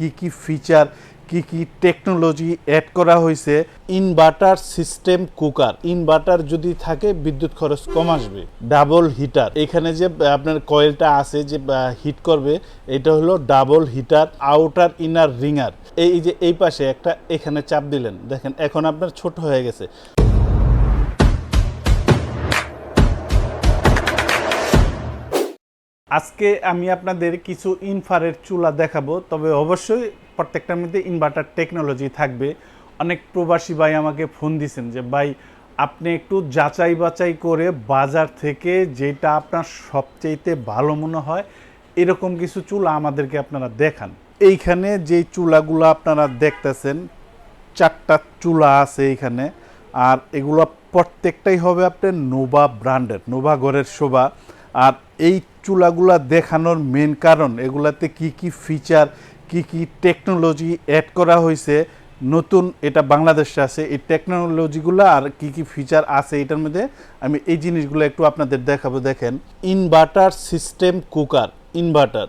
কি কি ফিচার কি কি টেকনোলজি অ্যাড করা হয়েছে ইনভার্টার সিস্টেম কুকার ইনভার্টার যদি থাকে, বিদ্যুৎ খরচ কম আসবে। ডাবল হিটার এখানে যে আপনার কয়েলটা আছে যে হিট করবে, এটা হলো double heater outer inner ringer এই যে, এই পাশে একটা, এখানে চাপ দিলেন। দেখেন, এখন আপনার ছোট হয়ে গেছে। আজকে আমি আপনাদের কিছু ইনফারের চুলা দেখাবো, তবে অবশ্যই প্রত্যেকটার মধ্যে ইনভার্টার টেকনোলজি থাকবে। অনেক প্রবাসী ভাই আমাকে ফোন দিছেন যে, ভাই, আপনি একটু যাচাই বাছাই করে বাজার থেকে যেটা আপনার সবচেয়েতে ভালো মনে হয়, এরকম কিছু চুলা আমাদেরকে আপনারা দেখান। এইখানে যে চুলাগুলো আপনারা দেখতেছেন, চারটা চুলা আছে এইখানে, আর এগুলো প্রত্যেকটাই হবে আপনার নোভা ব্র্যান্ডের নোভা ঘরের শোভা। আর এই চুলাগুলা দেখানোর মেন কারণ, এগুলাতে কি কি ফিচার কি কি টেকনোলজি অ্যাড করা হয়েছে নতুন এটা বাংলাদেশে আছে, এই টেকনোলজিগুলো আর কি কি ফিচার আছে, এটার মধ্যে আমি এই জিনিসগুলো একটু আপনাদের দেখাবো। দেখেন ইনভার্টার সিস্টেম কুকার ইনভার্টার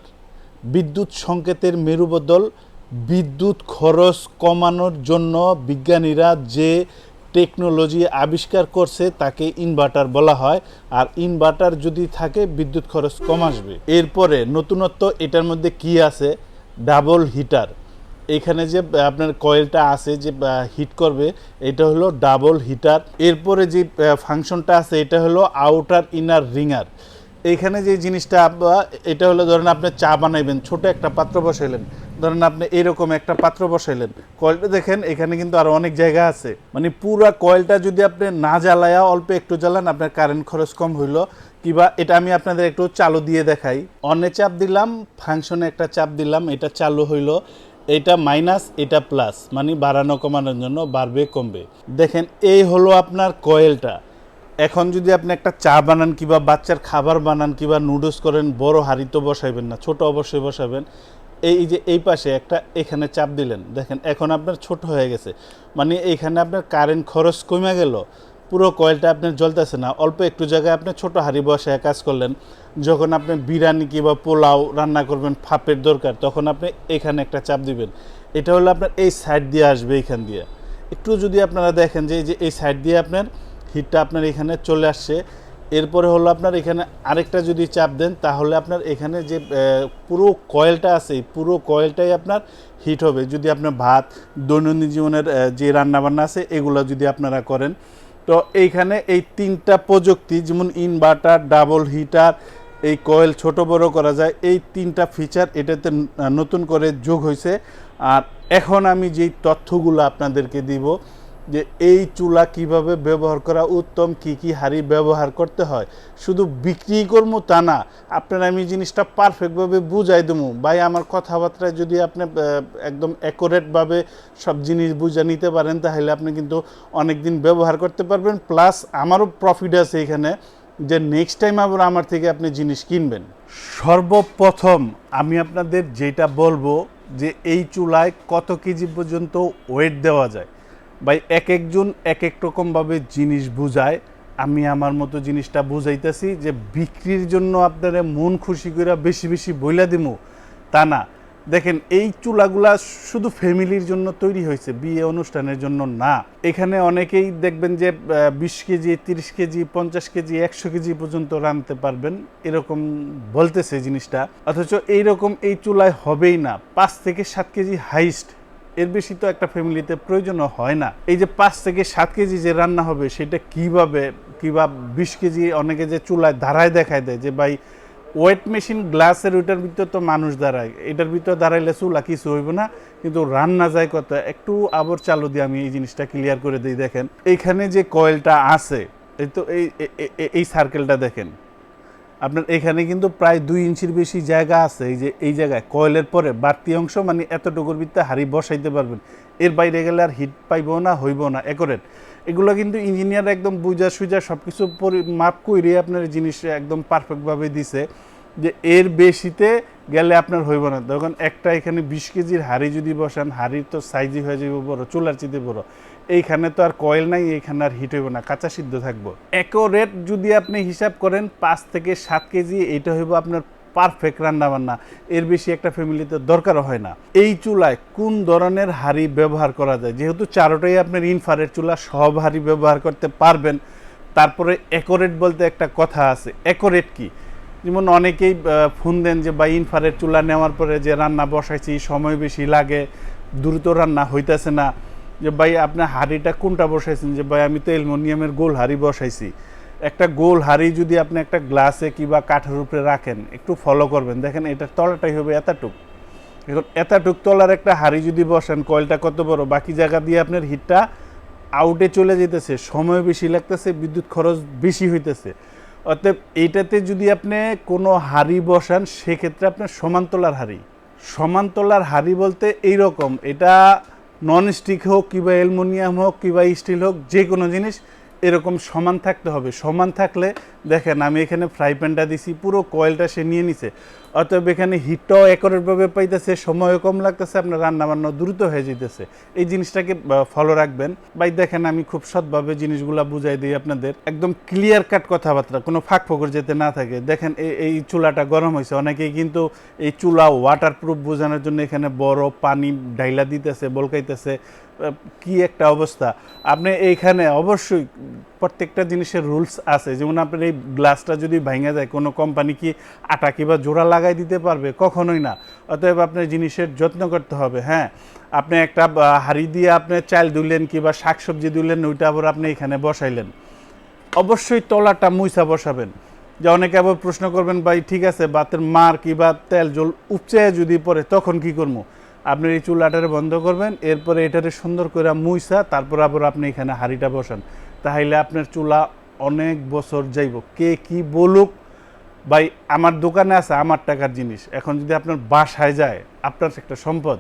বিদ্যুৎ সংকেতের মেরুবদল, বিদ্যুৎ খরচ কমানোর জন্য বিজ্ঞানীরা যে টেকনোলজি আবিষ্কার করছে, তাকে ইনভার্টার বলা হয়। আর ইনভার্টার যদি থাকে, বিদ্যুৎ খরচ কম আসবে। এরপরে নতুনত্ব, এটার মধ্যে কি আছে? Double heater. এখানে যে, আপনার কয়েলটা আছে, যে হিট করবে, এটা হলো ডাবল হিটার। এরপরে যে ফাংশনটা আছে, এটা হলো আউটার ইনার রিঙার। এইখানে যে জিনিসটা এটা হলো ধরেন আপনি চা বানাইবেন, ছোট একটা পাত্র বসাইলেন। ধরেন আপনি এরকম একটা পাত্র বসাইলেন। কয়েলটা দেখেন, এখানে কিন্তু আরও অনেক জায়গা আছে। মানে পুরা কয়েলটা যদি আপনি না জ্বালায়া অল্প একটু জ্বালান, আপনার কারেন্ট খরচ কম হইল। কিবা এটা আমি আপনাদের একটু চালু দিয়ে দেখাই। অনে চাপ দিলাম ফাংশনে একটা চাপ দিলাম, এটা চালু হইল। এটা মাইনাস এটা প্লাস মানে বাড়ানো কমানোর জন্য বাড়বে, কমবে। দেখেন, এই হলো আপনার কয়েলটা। এখন যদি আপনি একটা চা বানান কিংবা বাচ্চার খাবার বানান কিংবা নুডলস করেন, বড় হাঁড়ি তো বসাইবেন না, ছোট অবশ্যই বসাবেন। এই যে এই পাশে একটা এখানে চাপ দিলেন, দেখেন এখন আপনার ছোট হয়ে গেছে। মানে এইখানে আপনার কারেন্ট খরচ কমে গেল, পুরো কয়েলটা আপনার জ্বলতেছে না, অল্প একটু জায়গায় আপনি ছোট হাঁড়ি বসায় কাজ করলেন, যখন আপনি বিরিয়ানি কিংবা পোলাও রান্না করবেন ফাপের দরকার, তখন আপনি এখানে একটা চাপ দিবেন। এটা হলো আপনার এই সাইড দিয়ে আসবে এইখান দিয়ে। একটু যদি আপনারা দেখেন যে এই যে এই সাইড দিয়ে আপনার হিটটা আপনার এখানে চলে আসছে। এরপরে হলো আপনার এখানে আরেকটা যদি চাপ দেন, তাহলে আপনার এখানে যে পুরো কয়েলটা আছে পুরো কয়েলটাই আপনার হিট হবে। যদি আপনার ভাত, দৈনন্দিন জীবনের যে রান্নাবান্না আছে, এগুলো যদি আপনারা করেন। তো এইখানে এই তিনটা প্রযুক্তি, যেমন ইনভার্টার, ডাবল হিটার, এই কয়েল ছোট বড় করা যায়, এই তিনটা ফিচার এটাতে নতুন করে যোগ হয়েছে আর এখন আমি যেই তথ্যগুলো আপনাদেরকে দিব যে এই চুলা কীভাবে ব্যবহার করা উত্তম, কি কি হাড়ি ব্যবহার করতে হয়, শুধু বিক্রি করব তা না, আপনার আমি জিনিসটা পারফেক্টভাবে বুঝাই দেবো। ভাই, আমার কথাবার্তায় যদি আপনি একদম অ্যাকোরেটভাবে সব জিনিস বুঝে নিতে পারেন, তাহলে আপনি কিন্তু অনেক দিন ব্যবহার করতে পারবেন। প্লাস আমারও প্রফিট আছে এখানে যে নেক্সট টাইম আবার আমার থেকে আপনি জিনিস কিনবেন। সর্বপ্রথম আমি আপনাদের যেটা বলব যে এই চুলায় কত কেজি পর্যন্ত ওয়েট দেওয়া যায়। ভাই, এক একজন এক এক রকমভাবে জিনিস বুঝায়। আমি আমার মতো জিনিসটা বুঝাইতেছি যে বিক্রির জন্য আপনারা মন খুশি করে বেশি বেশি বইলা দিমু। তা না। দেখেন, এই চুলাগুলা শুধু ফ্যামিলির জন্য তৈরি হয়েছে, বিয়ে অনুষ্ঠানের জন্য না। এখানে অনেকেই দেখবেন যে বিশ কেজি, তিরিশ কেজি, পঞ্চাশ কেজি, একশো কেজি পর্যন্ত রাঁধতে পারবেন। এরকম বলতেছে জিনিসটা। অথচ এইরকম এই চুলায় হবেই না। পাঁচ থেকে সাত কেজি হাইস্ট। এর বেশি তো একটা ফ্যামিলিতে প্রয়োজনও হয় না। এই যে পাঁচ থেকে সাত কেজি যে রান্না হবে, সেটা কীভাবে কিংবা বিশ কেজি অনেকে যে চুলায় দাঁড়ায় দেখায় দেয় যে, ভাই ওয়েট মেশিন গ্লাসের ওইটার ভিতর তো মানুষ দাঁড়ায়। এটার ভিতর দাঁড়াইলে চুলা কিছু হইব না, কিন্তু রান্না যায় কত? একটু আবার চালু দিয়ে আমি এই জিনিসটা ক্লিয়ার করে দিই, দেখেন। এইখানে যে কয়েলটা আছে, এই তো এই এই সার্কেলটা দেখেন। আপনার এখানে কিন্তু প্রায় দুই ইঞ্চির বেশি জায়গা আছে। এই যে, এই জায়গায় কয়েলের পরে বাড়তি অংশ মানে এতটুকুর ভিত্তে হাড়ি বসাইতে পারবেন। এর বাইরে গেলে আর হিট পাইব না হইব না একরেট এগুলো কিন্তু ইঞ্জিনিয়ার একদম বুঝা সুজা সব কিছু মাপ কইরে আপনার জিনিস একদম পারফেক্টভাবে দিছে যে এর বেশিতে গেলে আপনার হইব না। তখন একটা এখানে বিশ কেজির হাড়ি যদি বসান, হাড়ির তো সাইজই হয়ে যাবে বড়, চুলার চিতে বড়। এইখানে তো আর কয়েল নাই, এইখানে আর হিট হইব না, কাঁচা সিদ্ধ থাকব। রেট যদি আপনি হিসাব করেন, পাঁচ থেকে সাত কেজি, এইটা হইব আপনার পারফেক্ট রান্না বান্না এর বেশি একটা ফ্যামিলিতে দরকারও হয় না। এই চুলায় কোন ধরনের হাঁড়ি ব্যবহার করা যায়? যেহেতু চারোটাই আপনার ইনফারের চুলা, সব হাঁড়ি ব্যবহার করতে পারবেন। তারপরে একোরেট বলতে একটা কথা আছে। একোরেট কি? যেমন অনেকেই ফোন দেন যে বা ইনফারের চুলা নেওয়ার পরে যে রান্না বসাইছি, সময় বেশি লাগে, দ্রুত রান্না হইতেছে না। যে ভাই আপনার হাঁড়িটা কোনটা বসাইছেন? যে ভাই, আমি তো অ্যালমোনিয়ামের গোল হাঁড়ি বসাইছি। একটা গোল হাঁড়ি যদি আপনি একটা গ্লাসে কিংবা কাঠের উপরে রাখেন, একটু ফলো করবেন। দেখেন, এটার তলাটাই হবে এতটুক। এখন এতটুক তলার একটা হাঁড়ি যদি বসেন, কয়েলটা কত বড়? বাকি জায়গা দিয়ে আপনার হিটটা আউটে চলে যেতেছে। সময় বেশি লাগতেছে, বিদ্যুৎ খরচ বেশি হইতেছে। অতএব এইটাতে যদি আপনি কোনো হাঁড়ি বসান, সেক্ষেত্রে আপনার সমান্তলার হাঁড়ি। সমান্তলার হাঁড়ি বলতে এই রকম এটা নন স্টিক হোক কিংবা অ্যালমোনিয়াম হোক কিংবা স্টিল হোক যে কোনো জিনিস এরকম সমান থাকতে হবে। সমান থাকলে দেখেন আমি এখানে ফ্রাই প্যানটা দিছি, পুরো কয়েলটা সে নিয়ে নিছে। অতএব এখানে হিটটাও একরেরভাবে পাইতেছে, সময়ও কম লাগতেছে, আপনার রান্না বান্না দ্রুত হয়ে যেতেছে এই জিনিসটাকে ফলো রাখবেন। ভাই, দেখেন আমি খুব সৎভাবে জিনিসগুলো বুঝাই দিই আপনাদের। একদম ক্লিয়ার কাট কথাবার্তা, কোনো ফাঁক ফকর যেতে না থাকে। দেখেন এই- চুলাটা গরম হয়েছে অনেকেই কিন্তু এই চুলা ওয়াটার প্রুফ বোঝানোর জন্য এখানে বড় পানি ডাইলা দিতেছে, বলকাইতেছে। কি একটা অবস্থা। আপনি এইখানে অবশ্যই প্রত্যেকটা জিনিসের রুলস আছে। যেমন আপনার এই গ্লাসটা যদি ভেঙে যায়, কোনো কোম্পানি কি আটা কিংবা জোড়া লাগাই দিতে পারবে? কখনোই না। অতএব আপনার জিনিসের যত্ন করতে হবে হ্যাঁ? আপনি একটা হাঁড়ি দিয়ে আপনি চাল ধুলেন কিংবা শাকসবজি ধুলেন ওইটা আবার আপনি এখানে বসাইলেন। অবশ্যই তলাটা মুইসা বসাবেন। যে অনেকে আবার প্রশ্ন করবেন, ভাই, ঠিক আছে, বাতের মার কিংবা তেল জল উপচে যদি পড়ে, তখন কি করব? আপনি এই চুলাটারে বন্ধ করবেন, এরপরে এটারে সুন্দর করে মুইসা, তারপর আবার আপনি এখানে হাঁড়িটা বসান। তাহলে আপনার চুলা অনেক বছর যাইব। কে কি বলুক, ভাই আমার দোকানে আছে আমার টাকার জিনিস। এখন যদি আপনার বাসায় যায়, আপনার একটা সম্পদ।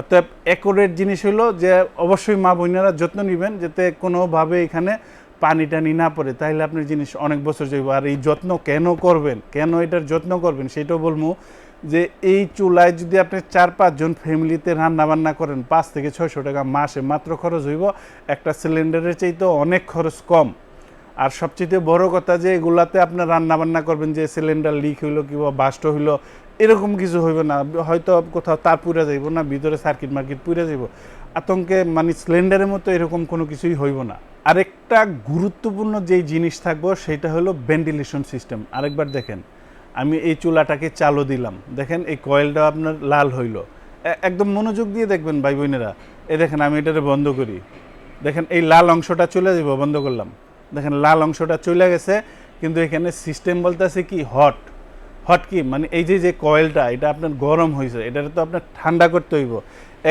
অতএব একরেট জিনিস হলো যে অবশ্যই মা বোনেরা যত্ন নেবেন যাতে কোনোভাবে এখানে পানি টানি না পড়ে। তাহলে আপনার জিনিস অনেক বছর যাইব। আর এই যত্ন কেন করবেন? কেন এটার যত্ন করবেন? সেটাও বলব। যে এই চুলায় যদি আপনি চার পাঁচজন ফ্যামিলিতে রান্না বান্না করেন, পাঁচ থেকে ছয়শো টাকা মাসে মাত্র খরচ হইব। একটা সিলিন্ডারের চাইতেও অনেক খরচ কম। আর সবচেয়ে বড় কথা যে এগুলাতে আপনার রান্নাবান্না করবেন, যে সিলিন্ডার লিক হইল কিংবা বাস্ট হইল, এরকম কিছু হইবে না। হয়তো কোথাও তার পুড়ে যাইব না, ভিতরে সার্কিট মার্কিট পুড়ে যাইব। আতঙ্কে মানে সিলিন্ডারের মতো এরকম কোনো কিছুই হইব না। আরেকটা গুরুত্বপূর্ণ যেই জিনিস থাকব, সেটা হলো ভেন্টিলেশন সিস্টেম আরেকবার দেখেন। আমি এই চুলাটাকে চালু দিলাম। দেখেন এই কয়েলটা আপনার লাল হইল। একদম মনোযোগ দিয়ে দেখবেন ভাই বোনেরা। এই দেখেন আমি এটারে বন্ধ করি। দেখেন এই লাল অংশটা চলে যাব বন্ধ করলাম। দেখেন লাল অংশটা চলে গেছে, কিন্তু এখানে সিস্টেম বলতেছে কি হট হট কি? মানে এই যে যে কয়েলটা, এটা আপনার গরম হয়েছে এটা তো আপনার ঠান্ডা করতে হইব।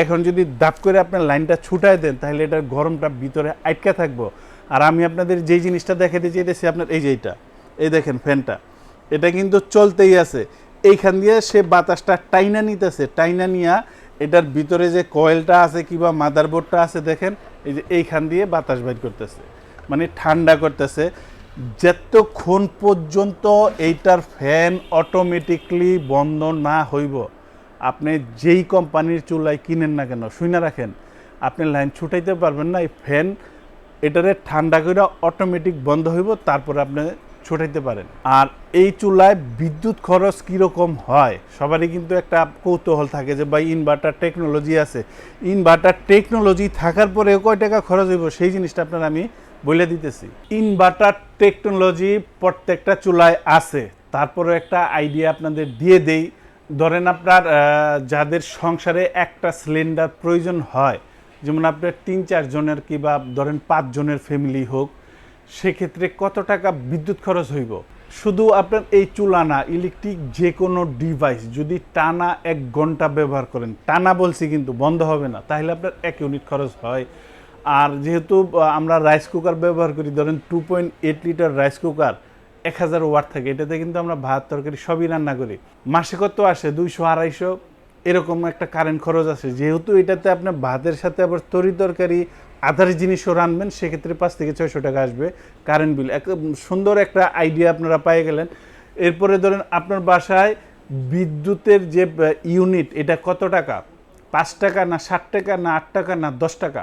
এখন যদি দাপ করে আপনার লাইনটা ছুটায় দেন, তাহলে এটার গরমটা ভিতরে আটকা থাকব। আর আমি আপনাদের যেই জিনিসটা দেখাতে চাইতেছি, আপনার এই যে এইটা। এই দেখেন ফ্যানটা। এটা কিন্তু চলতেই আছে। এইখান দিয়ে সে বাতাসটা টাইনা নিতেছে, টাইনা নিয়া এটার ভিতরে যে কয়েলটা আছে কিংবা মাদারবোর্ডটা আছে দেখেন, এই যে এইখান দিয়ে বাতাস বাইর করতেছে মানে ঠান্ডা করতেছে। যতক্ষণ পর্যন্ত এইটার ফ্যান অটোমেটিকলি বন্ধ না হইব, আপনি যেই কোম্পানির চুলাই কিনেন না কেন শুনে রাখেন, আপনি লাইন ছুটাইতে পারবেন না, এই ফ্যান এটারে ঠান্ডা করে অটোমেটিক বন্ধ হইব, তারপরে আপনি ছুটাইতে পারেন। আর এই চুলায় বিদ্যুৎ খরচ কীরকম হয়? সবারই কিন্তু একটা কৌতূহল থাকে যে, ভাই ইনভার্টার টেকনোলজি আছে। ইনভার্টার টেকনোলজি থাকার পরে কয় টাকা খরচ হইব? সেই জিনিসটা আপনার আমি বলে দিতেছি। ইনভার্টার টেকনোলজি প্রত্যেকটা চুলায় আছে। তারপরে একটা আইডিয়া আপনাদের দিয়ে দেই। ধরেন আপনার যাদের সংসারে একটা সিলিন্ডার প্রয়োজন হয়, যেমন আপনার তিন, চার জনের কিংবা ধরেন পাঁচ জনের ফ্যামিলি হোক, সেক্ষেত্রে কত টাকা বিদ্যুৎ খরচ হইব? শুধু আপনার এই চুলা না ইলেকট্রিক যে কোনো ডিভাইস যদি টানা এক ঘণ্টা ব্যবহার করেন, টানা বলছি কিন্তু বন্ধ হবে না, তাহলে আপনার এক ইউনিট খরচ হয়। আর যেহেতু আমরা রাইস কুকার ব্যবহার করি, ধরেন two point eight litre rice cooker এক হাজার ওয়াট থাকে, এটাতে কিন্তু আমরা ভাত, তরকারি সবই রান্না করি। মাসে কত আসে? দুইশো, আড়াইশো, এরকম একটা কারেন্ট খরচ আছে। যেহেতু এটাতে আপনার ভাতের সাথে আবার তরি তরকারি আধার জিনিসও রানবেন, সেক্ষেত্রে পাঁচ থেকে ছয়শো টাকা আসবে কারেন্ট বিল এক, সুন্দর একটা আইডিয়া আপনারা পেয়ে গেলেন। এরপরে ধরেন আপনার বাসায় বিদ্যুতের যে ইউনিট এটা কত টাকা? পাঁচ টাকা না ষাট টাকা না আট টাকা না দশ টাকা?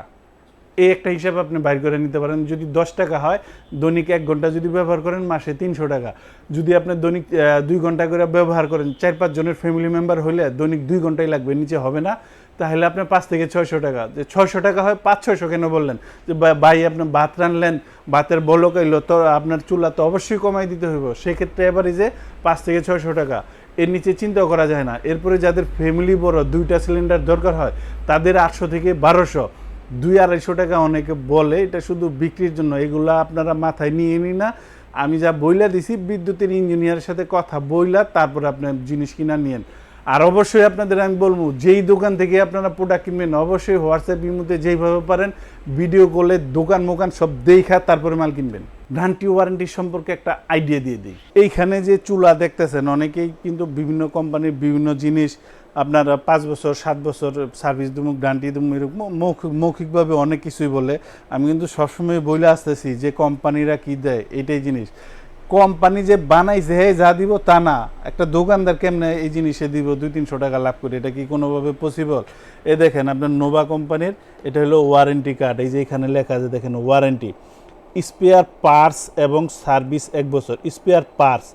এই একটা হিসাব আপনি বাইর করে নিতে পারেন। যদি দশ টাকা হয়, দৈনিক এক ঘণ্টা যদি ব্যবহার করেন, মাসে তিনশো টাকা। যদি আপনি দৈনিক দুই ঘণ্টা করে ব্যবহার করেন, চার পাঁচ জনের ফ্যামিলি মেম্বার হলে দৈনিক দুই ঘন্টাই লাগবে, নিচে হবে না। তাহলে আপনার পাঁচ থেকে ছয়শো টাকা। যে ছয়শো টাকা হয় পাঁচ, ছয়শো কেন বললেন? যে ভাই, আপনি ভাত রানলেন, ভাতের বলক এলো, তো আপনার চুলা তো অবশ্যই কমাই দিতে হইব। সেক্ষেত্রে এবারে যে পাঁচ থেকে ছয়শো টাকা। এর নিচে চিন্তা করা যায় না। এরপরে যাদের ফ্যামিলি বড়, দুইটা সিলিন্ডার দরকার হয়, তাদের আটশো থেকে বারোশো। দুই আড়াইশো টাকা অনেকে বলে, এটা শুধু বিক্রির জন্য। এগুলা আপনারা মাথায় নিয়ে নি না। আমি যা বইলা দিছি, বিদ্যুতের ইঞ্জিনিয়ারের সাথে কথা বইলা তারপর আপনার জিনিস কিনা নিয়েন। আর অবশ্যই আপনাদের আমি বলব, যেই দোকান থেকে আপনারা প্রোডাক্ট কিনবেন, অবশ্যই হোয়াটসঅ্যাপ ইমুতে যেইভাবে পারেন ভিডিও করলে দোকান মোকান সব দেখা, তারপরে মাল কিনবেন। গ্যারান্টি ওয়ারেন্টি সম্পর্কে একটা আইডিয়া দিয়ে দিই। এইখানে যে চুলা দেখতেছেন, অনেকেই কিন্তু বিভিন্ন কোম্পানির বিভিন্ন জিনিস, আপনারা পাঁচ বছর, সাত বছর সার্ভিস দেবো গ্যারান্টি দেবো, এরকম মৌখিক, মৌখিকভাবে অনেক কিছুই বলে। আমি কিন্তু সবসময় বলে আসতেছি যে কোম্পানিরা কি দেয়, এটাই জিনিস। কোম্পানি যে বানাইছে, হে যা দিব তা না। একটা দোকানদার কেমনে এই জিনিসে দিব? দুই তিনশো টাকা লাভ করে, এটা কি কোনোভাবে পসিবল এ দেখেন আপনার নোভা কোম্পানির, এটা হলো ওয়ারেন্টি কার্ড এই যে এখানে লেখা আছে, দেখেন ওয়ারেন্টি স্পেয়ার পার্টস এবং সার্ভিস এক বছর। স্পেয়ার পার্টস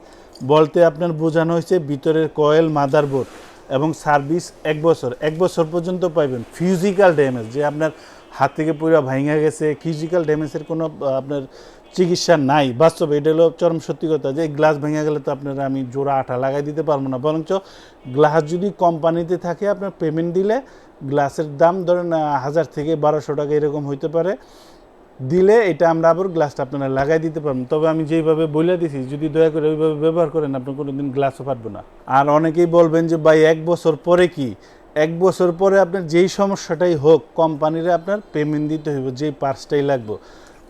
বলতে আপনার বোঝানো হয়েছে ভিতরের কয়েল মাদারবোর্ড এবং সার্ভিস এক বছর। এক বছর পর্যন্ত পাইবেন। ফিজিক্যাল ড্যামেজ যে আপনার হাত থেকে পুরো ভাঙা গেছে ফিজিক্যাল ড্যামেজের কোনো আপনার চিকিৎসা নাই। বাস্তবে এটা হলো চরম সত্যি কথা যে গ্লাস ভেঙে গেলে তো আপনারা আমি জোড়া আঠা লাগাই দিতে পারব না। বরঞ্চ গ্লাস যদি কোম্পানিতে থাকে, আপনার পেমেন্ট দিলে গ্লাসের দাম ধরেন হাজার থেকে বারোশো টাকা এরকম হইতে পারে। দিলে এটা আমরা আবার গ্লাসটা আপনারা লাগাই দিতে পারবেন। তবে আমি যেইভাবে বলে দিছি, যদি দয়া করে ওইভাবে ব্যবহার করেন আপনি কোনোদিন গ্লাসও ফাটবে না। আর অনেকেই বলবেন যে, ভাই, এক বছর পরে কি? এক বছর পরে আপনার যেই সমস্যাটাই হোক, কোম্পানিরে আপনার পেমেন্ট দিতে হইব, যেই পার্সটাই লাগবে।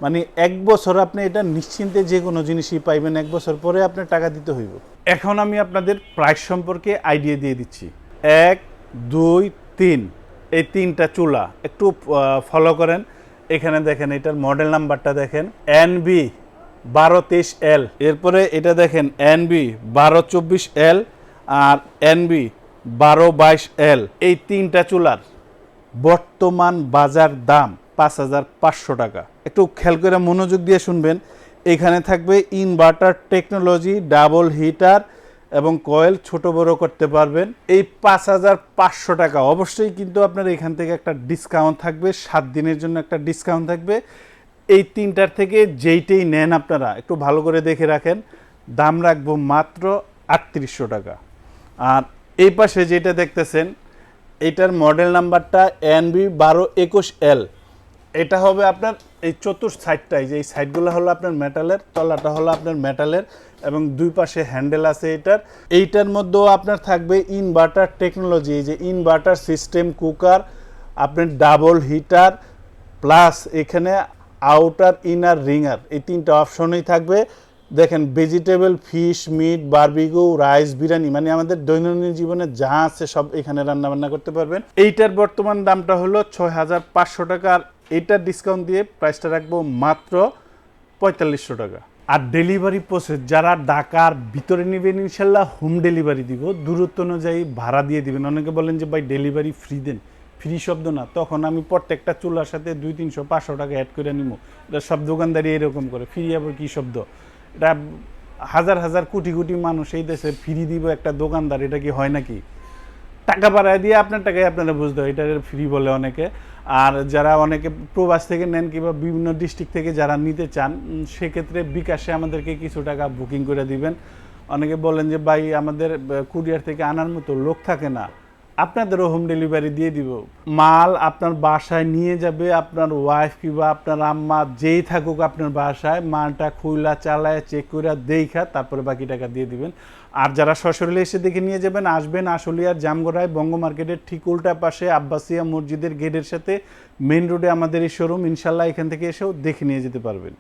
মানে এক বছর আপনি এটা নিশ্চিন্তে যে কোনো জিনিসই পাইবেন, এক বছর পরে আপনার টাকা দিতে হইব। এখন আমি আপনাদের প্রাইস সম্পর্কে আইডিয়া দিয়ে দিচ্ছি। এক, দুই, তিন। এই তিনটা চুলা একটু ফলো করেন। এখানে দেখেন এটার মডেল নাম্বারটা দেখেন। এন বি বারো তেইশ এল এরপরে এটা দেখেন এন বি বারো চব্বিশ এল আর এন বি বারো বাইশ এল এই তিনটা চুলার বর্তমান বাজার দাম পাঁচ হাজার পাঁচশো টাকা। একটু খেয়াল করে মনোযোগ দিয়ে শুনবেন। এখানে থাকবে ইনভার্টার টেকনোলজি ডাবল হিটার এবং কয়েল ছোট বড় করতে পারবেন। এই পাঁচ হাজার পাঁচশো টাকা অবশ্যই কিন্তু আপনার এখান থেকে একটা ডিসকাউন্ট থাকবে। সাত দিনের জন্য একটা ডিসকাউন্ট থাকবে। এই তিনটার থেকে যেইটাই নেন আপনারা, একটু ভালো করে দেখে রাখেন। দাম রাখব মাত্র আটত্রিশশো টাকা। আর এই পাশে যেটা দেখতেছেন, এটার মডেল নাম্বারটা এনবি বারো একুশ এল এটা হবে আপনার এই চতুর্থ সাইডটাই যে এই সাইডগুলো হলো আপনার মেটালের তলাটা হলো আপনার মেটালের এবং দুই পাশে হ্যান্ডেল আছে এটার। এইটার মধ্যেও আপনার থাকবে ইনভার্টার টেকনোলজি যে ইনভার্টার সিস্টেম কুকার আপনার ডাবল হিটার প্লাস এখানে আউটার ইনার রিঙার এই তিনটা অপশনই থাকবে। দেখেন vegetable fish meat barbecue rice biryani মানে আমাদের দৈনন্দিন জীবনে যা আছে সব এখানে রান্না বান্না করতে পারবেন। এইটার বর্তমান দামটা হলো ছয় হাজার পাঁচশো টাকা এইটার ডিসকাউন্ট দিয়ে প্রাইসটা রাখব মাত্র পঁয়তাল্লিশশো টাকা। আর ডেলিভারি প্রসেস যারা ঢাকার ভিতরে নেবেন ইনশাল্লাহ হোম ডেলিভারি দিব। দূরত্ব অনুযায়ী ভাড়া দিয়ে দিবেন। অনেকে বলেন যে, ভাই ডেলিভারি ফ্রি দেন। ফ্রি শব্দ না। তখন আমি প্রত্যেকটা চুলার সাথে দুই তিনশো, পাঁচশো টাকা অ্যাড করে নিব। এটা সব দোকানদারি এরকম করে। ফ্রি আবার কী শব্দ? এটা হাজার হাজার, কোটি কোটি মানুষ এই দেশে ফ্রি দিব একটা দোকানদার। এটা কি হয় নাকি? টাকা বাড়ায় দিয়ে আপনার টাকায় আপনারা বুঝতে হয়। এটা ফ্রি বলে অনেকে। আর যারা অনেকে প্রবাস থেকে নেন কিংবা বিভিন্ন ডিস্ট্রিক্ট থেকে যারা নিতে চান সেক্ষেত্রে বিকাশে আমাদেরকে কিছু টাকা বুকিং করে দিবেন। অনেকে বলেন যে, ভাই, আমাদের কুরিয়ার থেকে আনার মতো লোক থাকে না। আপনাদেরও হোম ডেলিভারি দিয়ে দিব। মাল আপনার বাসায় নিয়ে যাবে, আপনার ওয়াইফ কিংবা আপনার আম্মা যেই থাকুক আপনার বাসায়। মালটা খুইলা, চালায় চেক করে দেখা তারপরে বাকি টাকা দিয়ে দিবেন। আর যারা সশরীরে এসে দেখে নিয়ে যাবেন, আসবেন আশুলিয়ার জামগড়ায় বঙ্গ মার্কেটের ঠিক উল্টা পাশে আব্বাসিয়া মসজিদের গেটের সাথে মেন রোডে আমাদের এই শোরুম। ইনশাল্লাহ এখান থেকে এসেও দেখে নিয়ে যেতে পারবেন।